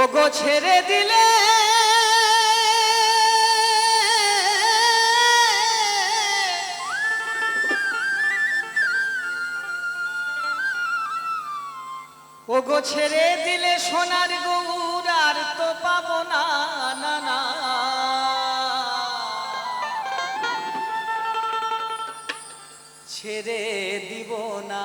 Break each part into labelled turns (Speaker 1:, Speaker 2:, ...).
Speaker 1: ওগো ছেড়ে দিলে। ওগো ছেড়ে দিলে সোনার গৌর আর তো পাবো না না না। ছেড়ে দিব না।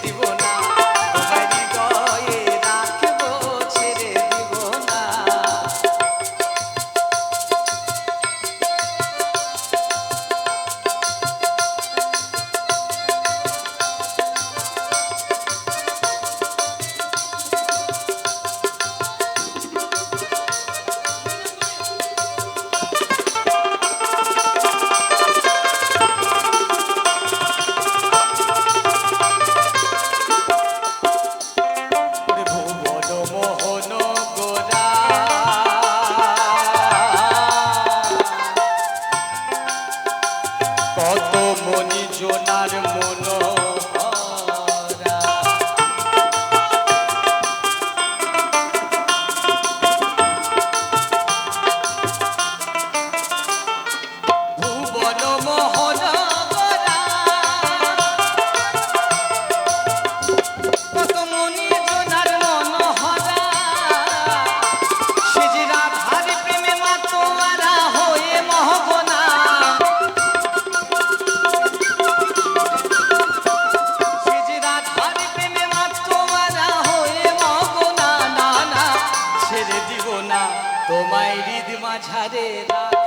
Speaker 1: माझ्या रे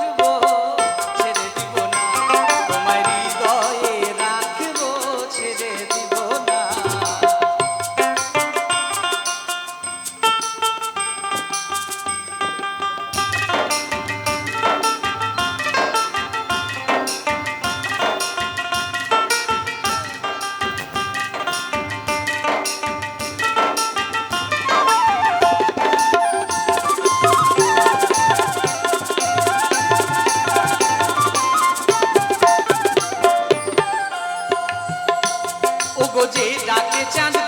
Speaker 1: খোঁজে রাতে চাঁদ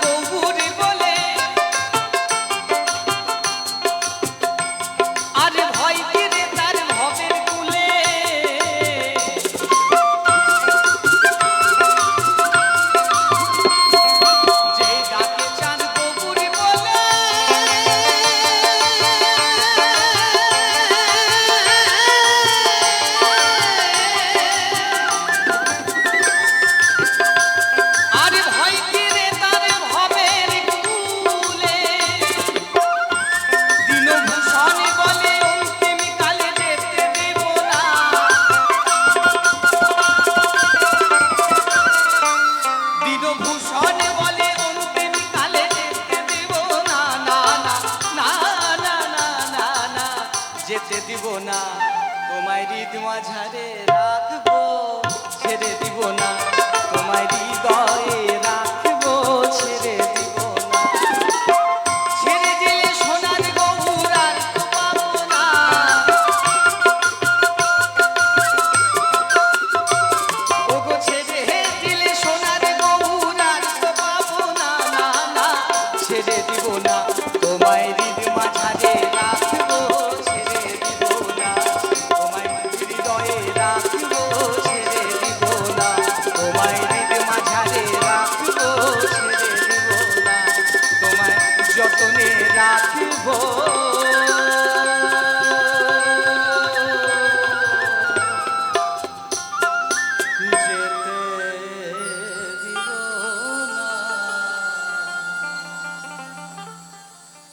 Speaker 1: না তোমায় হৃদ মাঝারে রাখব ছেড়ে দিব না তোমায় হৃদয়ে রাখব ছেড়ে